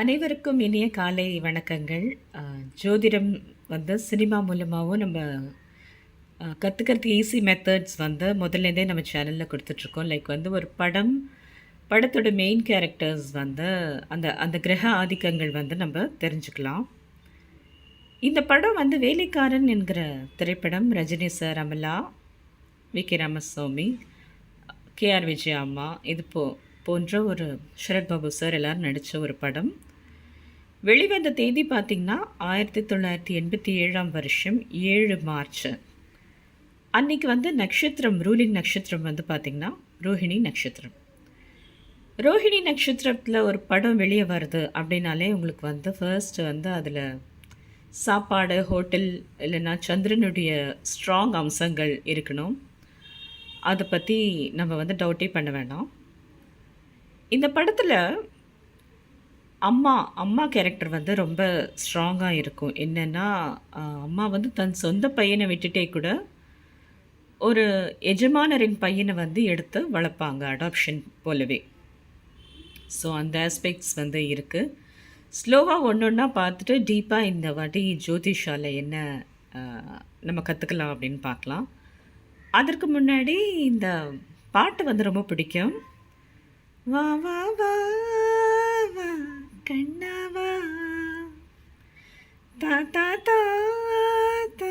அனைவருக்கும் இனிய காலை வணக்கங்கள். ஜோதிடம் வந்து சினிமா மூலமாகவும் நம்ம கற்றுக்கிறதுக்கு ஈஸி மெத்தட்ஸ் வந்து முதல்லேருந்தே நம்ம சேனலில் கொடுத்துட்ருக்கோம். லைக் வந்து ஒரு படம் படத்தோட மெயின் கேரக்டர்ஸ் வந்து அந்த அந்த கிரக ஆதிக்கங்கள் வந்து நம்ம தெரிஞ்சுக்கலாம். இந்த படம் வந்து வேலைக்காரன் என்கிற திரைப்படம். Rajini sir Amala V K Ramasamy KR Vijay அம்மா இது போ போன்ற ஒரு சரத்பாபு சார் எல்லோரும் நடித்த ஒரு படம். வெளிவந்த தேதி பார்த்திங்கன்னா ஆயிரத்தி தொள்ளாயிரத்தி எண்பத்தி ஏழாம் வருஷம் ஏழு மார்ச். அன்றைக்கி வந்து நட்சத்திரம் ரூலிங் நட்சத்திரம் வந்து பார்த்திங்கன்னா ரோஹிணி நட்சத்திரம். ரோஹிணி நட்சத்திரத்தில் ஒரு படம் வெளியே வருது அப்படின்னாலே உங்களுக்கு வந்து ஃபர்ஸ்ட் வந்து அதில் சாப்பாடு ஹோட்டல் இல்லைன்னா சந்திரனுடைய ஸ்ட்ராங் அம்சங்கள் இருக்கணும். அதை பற்றி நம்ம வந்து டவுட்டே பண்ண வேண்டாம் இந்த படத்தில் அம்மா அம்மா கேரக்டர் வந்து ரொம்ப ஸ்ட்ராங்காக இருக்கும். என்னென்னா அம்மா வந்து தன் சொந்த பையனை விட்டுட்டே கூட ஒரு எஜமானரின் பையனை வந்து எடுத்து வளர்ப்பாங்க அடாப்ஷன் போலவே. ஸோ அந்த ஆஸ்பெக்ட்ஸ் வந்து இருக்குது ஸ்லோவாக ஒன்று ஒன்றா பார்த்துட்டு டீப்பாக இந்த வாட்டி ஜோதிஷால என்ன நம்ம கற்றுக்கலாம் அப்படின்னு பார்க்கலாம். அதற்கு முன்னாடி இந்த பாட்டு வந்து ரொம்ப பிடிக்கும். வா வா வா. கண்ணாவா? தாத்தா தாத்தா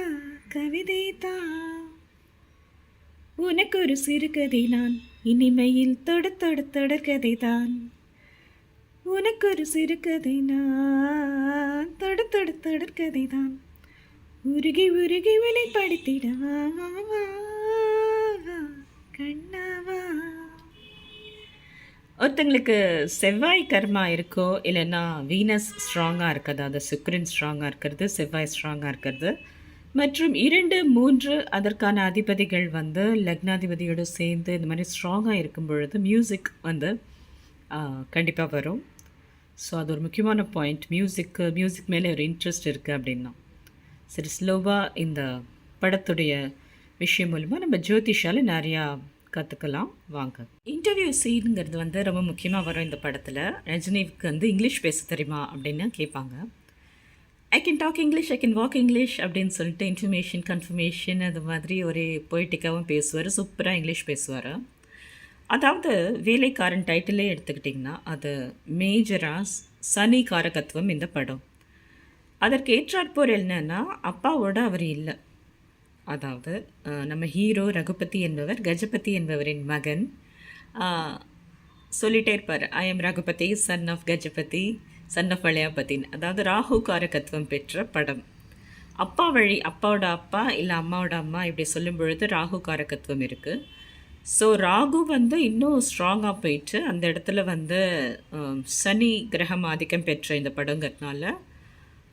கவிதை தா. உனக்கு ஒரு சிறுகதை நான் இனிமையில் தொட தொட தொடர்கதை தான். உனக்கு ஒரு சிறுகதை நான் தொட தொட தொடர்கதை தான். உருகி உருகி விலைப்படுத்திடவா கண்ணாவா? ஒருத்தங்களுக்கு செவ்வாய் கர்மா இருக்கோ இல்லைன்னா வீனஸ் ஸ்ட்ராங்காக இருக்கிறது அது சுக்ரன் ஸ்ட்ராங்காக இருக்கிறது செவ்வாய் ஸ்ட்ராங்காக இருக்கிறது. மற்றும் இரண்டு மூன்று அதற்கான அதிபதிகள் வந்து லக்னாதிபதியோடு சேர்ந்து இந்த மாதிரி ஸ்ட்ராங்காக இருக்கும் பொழுது மியூசிக் வந்து கண்டிப்பாக வரும். ஸோ அது ஒரு முக்கியமான பாயிண்ட் மியூசிக்கு மியூசிக் மேலே ஒரு இன்ட்ரெஸ்ட் இருக்குது அப்படின்னா. சரி ஸ்லோவாக இந்த படத்துடைய விஷயம் மூலமாக நம்ம ஜோதிஷால் நிறையா கற்றுக்கலாம் வாங்க. இன்டர்வியூ சீனுங்கிறது வந்து ரொம்ப முக்கியமாக வரும் இந்த படத்தில். ரஜினிக்கு வந்து இங்கிலீஷ் பேச தெரியுமா அப்படின்னு கேட்பாங்க. I can talk English I can walk English அப்படின்னு சொல்லிட்டு இன்ஃபர்மேஷன் கன்ஃபர்மேஷன் அது மாதிரி ஒரே பொய்ட்டிக்காகவும் பேசுவார். சூப்பராக இங்கிலீஷ் பேசுவார். அதாவது வேலைக்காரன் டைட்டிலே எடுத்துக்கிட்டிங்கன்னா அது மேஜராக சனி காரகத்துவம் இந்த படம். அதற்கு ஏற்றாற்போர் என்னன்னா அப்பாவோட அவர் இல்லை. அதாவது நம்ம ஹீரோ ரகுபதி என்பவர் கஜபதி என்பவரின் மகன். சொல்லிட்டே இருப்பார் I am Raghupathi son of Gajapathi son of வளையாபதின். அதாவது ராகு காரகத்துவம் பெற்ற படம். அப்பா வழி அப்பாவோட அப்பா இல்லை அம்மாவோட அம்மா இப்படி சொல்லும் பொழுது ராகு காரகத்துவம் இருக்குது ஸோ ராகு வந்து இன்னும் ஸ்ட்ராங்காக போயிட்டு அந்த இடத்துல வந்து சனி கிரகம் ஆதிக்கம் பெற்ற இந்த படங்கிறதுனால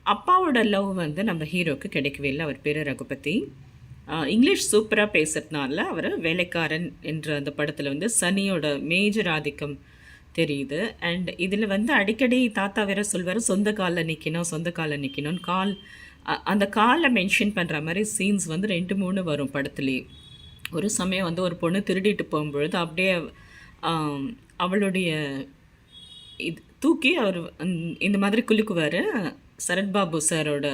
அப்பாவோட லவ் வந்து நம்ம ஹீரோக்கு கிடைக்கவே இல்லை. அவர் பேர் ரகுபதி. இங்கிலீஷ் சூப்பராக பேசுகிறதுனால அவர் வேலைக்காரன் என்ற அந்த படத்தில் வந்து சனியோட மேஜர் ஆதிக்கம் தெரியுது. அண்ட் இதில் வந்து அடிக்கடி தாத்தா வேற சொல்வார் சொந்த காலில் நிற்கணும் சொந்த காலில் நிற்கணும்னு கால் அந்த காலை மென்ஷன் பண்ணுற மாதிரி சீன்ஸ் வந்து ரெண்டு மூணு வரும் படத்துலேயே. ஒரு சமயம் வந்து ஒரு பொண்ணு திருடிட்டு போகும்பொழுது அப்படியே அவளுடைய இது தூக்கி அவர் இந்த மாதிரி குலுக்குவார். சரத்பாபு சாரோட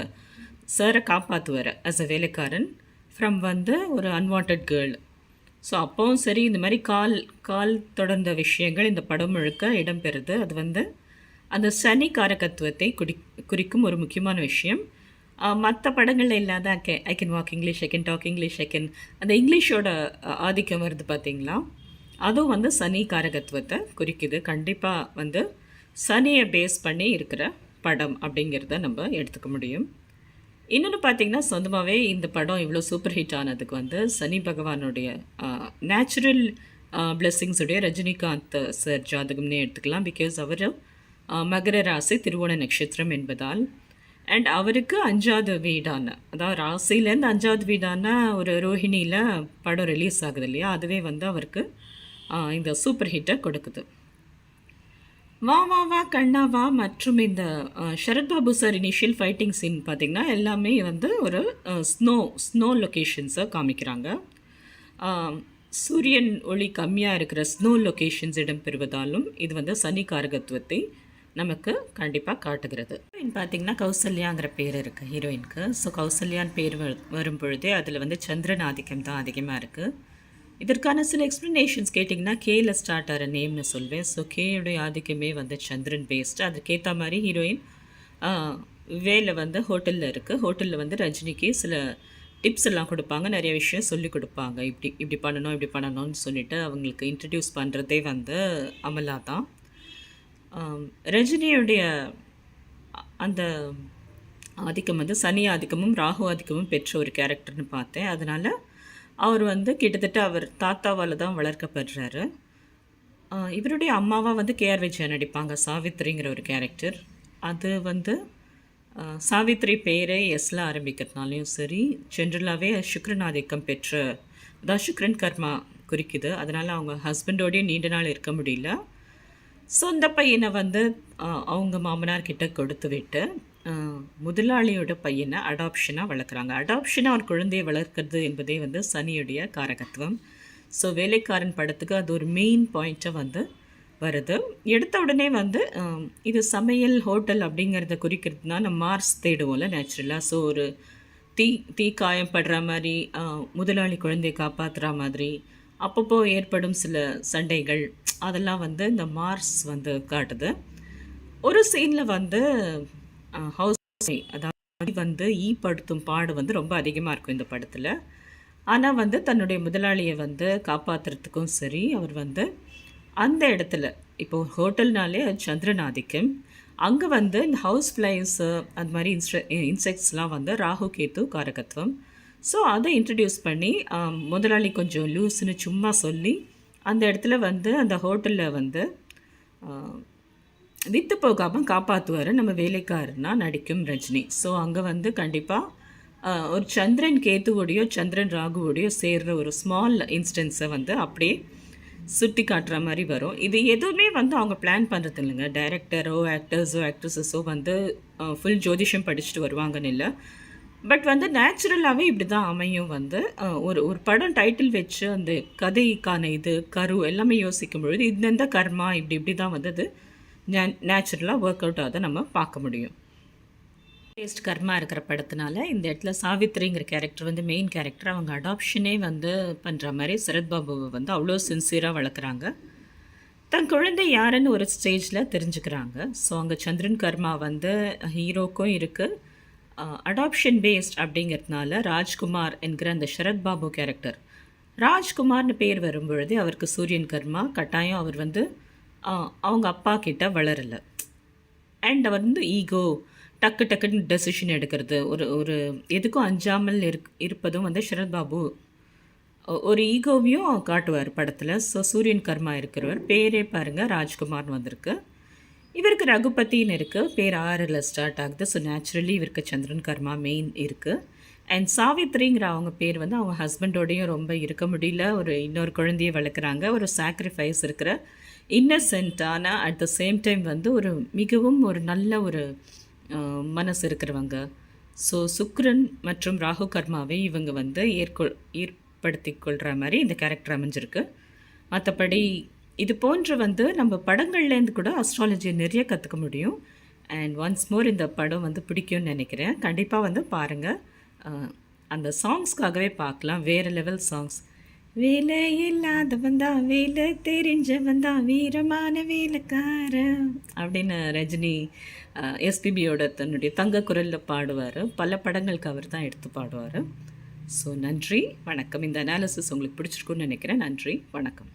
சாரை காப்பாற்றுவார் அஸ் அ வேலைக்காரன். ஃப்ரம் வந்து ஒரு அன்வான்ட் கேர்ள் ஸோ அப்போவும் சரி இந்த மாதிரி கால் கால் தொடர்ந்த விஷயங்கள் இந்த படம் முழுக்க இடம்பெறுது. அது வந்து அந்த சனி காரகத்துவத்தை குடி குறிக்கும் ஒரு முக்கியமான விஷயம். மற்ற படங்களில் இல்லாத I I can walk English I can talk English I can அந்த இங்கிலீஷோட ஆதிக்கம் வருது பார்த்தீங்களா அதுவும் வந்து சனி காரகத்துவத்தை குறிக்குது. கண்டிப்பாக வந்து சனியை பேஸ் பண்ணி இருக்கிற படம் அப்படிங்கிறத நம்ம எடுத்துக்க முடியும். இன்னொன்று பார்த்தீங்கன்னா சொந்தமாகவே இந்த படம் இவ்வளோ சூப்பர் ஹிட் ஆனதுக்கு வந்து சனி பகவானுடைய நேச்சுரல் பிளெஸ்ஸிங்ஸுடைய ரஜினிகாந்த் சார் ஜாதகம்னே எடுத்துக்கலாம். பிகாஸ் அவர் மகர ராசி திருவோண நட்சத்திரம் என்பதால் அண்ட் அவருக்கு அஞ்சாவது வீடான அதாவது ராசிலேருந்து அஞ்சாவது வீடான ஒரு ரோஹிணியில் படம் ரிலீஸ் ஆகுது இல்லையா? அதுவே வந்து அவருக்கு இந்த சூப்பர் ஹிட்டை கொடுக்குது. வா வா வா கண்ணா வா மற்றும் இந்த Sarathbabu sir initial fighting scene பார்த்திங்கன்னா எல்லாமே வந்து ஒரு ஸ்னோ ஸ்னோ லொக்கேஷன்ஸை காமிக்கிறாங்க. சூரியன் ஒளி கம்மியாக இருக்கிற ஸ்னோ லொக்கேஷன்ஸ் இடம்பெறுவதாலும் இது வந்து சனி காரகத்துவத்தை நமக்கு கண்டிப்பாக காட்டுகிறது. ஹீரோயின் பார்த்தீங்கன்னா கௌசல்யாங்கிற பேர் இருக்குது ஹீரோயினுக்கு ஸோ கௌசல்யான் பேர் வரும் பொழுதே அதில் வந்து சந்திரன் ஆதிக்கம் தான் அதிகமாக இருக்குது இதற்கான சில எக்ஸ்ப்ளனேஷன்ஸ் கேட்டிங்கன்னா கேல ஸ்டார்ட் ஆகிற நேம்னு சொல்வேன். ஸோ கேயுடைய ஆதிக்கமே வந்து சந்திரன் பேஸ்டு அதுக்கேற்ற மாதிரி ஹீரோயின் வேலை வந்து ஹோட்டலில் இருக்குது ஹோட்டலில் வந்து ரஜினிக்கு சில டிப்ஸ் எல்லாம் கொடுப்பாங்க. நிறைய விஷயம் சொல்லி கொடுப்பாங்க. இப்படி இப்படி பண்ணணும் இப்படி பண்ணணும்னு சொல்லிட்டு அவங்களுக்கு இன்ட்ரடியூஸ் பண்ணுறதே வந்து அமலா தான். ரஜினியுடைய அந்த ஆதிக்கம் வந்து சனி ஆதிக்கமும் ராகு ஆதிக்கமும் பெற்ற ஒரு கேரக்டர்னு பார்த்தேன். அதனால் அவர் வந்து கிட்டத்தட்ட அவர் தாத்தாவால் தான் வளர்க்கப்படுறாரு. இவருடைய அம்மாவாக வந்து கேஆர் விஜயா நடிப்பாங்க சாவித்ரிங்கிற ஒரு கேரக்டர். அது வந்து சாவித்ரி பேரே எஸ்ல ஆரம்பிக்கிறதுனாலையும் சரி ஜென்ரலாகவே சுக்ரன் ஆதிக்கம் பெற்ற அதான் சுக்ரன் கர்மா குறிக்குது. அதனால் அவங்க ஹஸ்பண்டோடய நீண்ட நாள் இருக்க முடியல. சொந்த பையனை வந்து அவங்க மாமனார் கிட்ட கொடுத்து விட்டு முதலாளியோட பையனை அடாப்ஷனாக வளர்க்குறாங்க. அடாப்ஷனாக ஒரு குழந்தையை வளர்க்குறது என்பதே வந்து சனியுடைய காரகத்துவம். ஸோ வேலைக்காரன் படத்துக்கு அது ஒரு மெயின் பாயிண்ட்டாக வந்து வருது. எடுத்த உடனே வந்து இது சமையல் ஹோட்டல் அப்படிங்கிறத குறிக்கிறதுனா நம்ம மார்ஸ் தேடுவோம்ல நேச்சுரலாக ஸோ ஒரு தீ தீ காயம் படுற மாதிரி முதலாளி குழந்தையை காப்பாற்றுற மாதிரி அப்பப்போ ஏற்படும் சில சண்டைகள் அதெல்லாம் வந்து இந்த மார்ஸ் வந்து காட்டுது. ஒரு சீனில் வந்து ஹவுஸ் அதாவது வந்து ஈ படுத்தும் பாடு வந்து ரொம்ப அதிகமாக இருக்கும் இந்த படத்தில். ஆனால் வந்து தன்னுடைய முதலாளியை வந்து காப்பாற்றுறதுக்கும் சரி அவர் வந்து அந்த இடத்துல இப்போ ஹோட்டல்னாலே அது சந்திரன் ஆதிக்கம். அங்கே வந்து இந்த ஹவுஸ் ஃப்ளைஸு அது மாதிரி இன்ஸ்ட இன்செக்ட்ஸ்லாம் வந்து ராகு கேத்து காரகத்துவம். ஸோ அதை இன்ட்ரடியூஸ் பண்ணி முதலாளி கொஞ்சம் லூஸ்னு சும்மா சொல்லி அந்த இடத்துல வந்து அந்த ஹோட்டலில் வந்து வித்து போகாமல் காப்பாற்றுவார் நம்ம வேலைக்காரனா நடிக்கும் ரஜினி. ஸோ அங்கே வந்து கண்டிப்பாக ஒரு சந்திரன் கேத்துவோடையோ சந்திரன் ராகுவோடையோ சேர்ற ஒரு ஸ்மால் இன்ஸ்டன்ஸை வந்து அப்படியே சுட்டி காட்டுற மாதிரி வரும். இது எதுவுமே வந்து அவங்க பிளான் பண்ணுறது இல்லைங்க டைரக்டரோ ஆக்டர்ஸோ ஆக்ட்ரஸஸோ வந்து ஃபுல் ஜோதிஷம் படிச்சுட்டு வருவாங்கன்னு இல்லை. பட் வந்து நேச்சுரலாகவே இப்படி தான் அமையும் வந்து ஒரு ஒரு படம் டைட்டில் வச்சு அந்த கதைக்கான இது கரு எல்லாமே யோசிக்கும் பொழுது இந்தந்த கர்மா இப்படி இப்படி தான் வந்து அது நேச்சுரலாக ஒர்க் அவுட் ஆகுதை நம்ம பார்க்க முடியும். டேஸ்ட் கர்மா இருக்கிற படத்தினால இந்த இடத்துல சாவித்ரிங்கிற கேரக்டர் வந்து மெயின் கேரக்டர் அவங்க அடாப்ஷனே வந்து பண்ணுற மாதிரி சரத்பாபுவை வந்து அவ்வளோ சின்சியராக வளர்க்குறாங்க. தன் குழந்தை யாருன்னு ஒரு ஸ்டேஜில் தெரிஞ்சுக்கிறாங்க. ஸோ அங்கே சந்திரன் கர்மா வந்து ஹீரோக்கும் இருக்குது அடாப்ஷன் பேஸ்ட் அப்படிங்கிறதுனால ராஜ்குமார் என்கிற அந்த சரத்பாபு கேரக்டர் ராஜ்குமார்னு பேர் வரும்பொழுது அவருக்கு சூரியன் கர்மா கட்டாயம் அவர் வந்து அவங்க அப்பா கிட்ட வளரலை. அண்ட் அவர் வந்து ஈகோ டக்கு டக்குன்னு டெசிஷன் எடுக்கிறது. ஒரு ஒரு எதுக்கும் அஞ்சாமல் இருக் இருப்பதும் வந்து சரத்பாபு ஒரு ஈகோவையும் காட்டுவார் படத்தில். ஸோ சூரியன் கர்மா இருக்கிறவர். பேரே பாருங்கள் ராஜ்குமார்னு வந்திருக்கு. இவருக்கு ரகுபத்தின்னு இருக்குது பேர் ஆறில் ஸ்டார்ட் ஆகுது. ஸோ நேச்சுரலி இவருக்கு சந்திரன் கர்மா மெயின் இருக்குது அண்ட் சாவித்ரிங்கிற அவங்க பேர் வந்து அவங்க ஹஸ்பண்டோடையும் ரொம்ப இருக்க முடியல. ஒரு இன்னொரு குழந்தையை வளர்க்குறாங்க. ஒரு சாக்ரிஃபைஸ் இருக்கிற இன்னசென்ட் ஆனால் அட் த சேம் டைம் வந்து ஒரு மிகவும் ஒரு நல்ல ஒரு மனசு இருக்கிறவங்க. ஸோ சுக்ரன் மற்றும் ராகு கர்மாவை இவங்க வந்து ஏற்கொள் ஏற்படுத்தி கொள்கிற மாதிரி இந்த கேரக்டர் அமைஞ்சிருக்கு. மற்றபடி இது போன்ற வந்து நம்ம படங்கள்லேருந்து கூட அஸ்ட்ராலஜியை நிறைய கற்றுக்க முடியும். அண்ட் ஒன்ஸ் மோர் இந்த படம் வந்து பிடிக்கும்னு நினைக்கிறேன். கண்டிப்பாக வந்து பாருங்கள் அந்த சாங்ஸ்க்காகவே பார்க்கலாம். வேறு லெவல் சாங்ஸ் வேலை இல்லாதவன் தான் வேலை தெரிஞ்சவன் தான் வீரமான வேலைக்காரன். அப்படின்னு ரஜினி எஸ்பிபியோட தன்னுடைய தங்க குரலில் பாடுவார். பல படங்களுக்கு அவர் தான் எடுத்து பாடுவார். ஸோ நன்றி வணக்கம். இந்த அனாலிசிஸ் உங்களுக்கு பிடிச்சிருக்குன்னு நினைக்கிறேன். நன்றி வணக்கம்.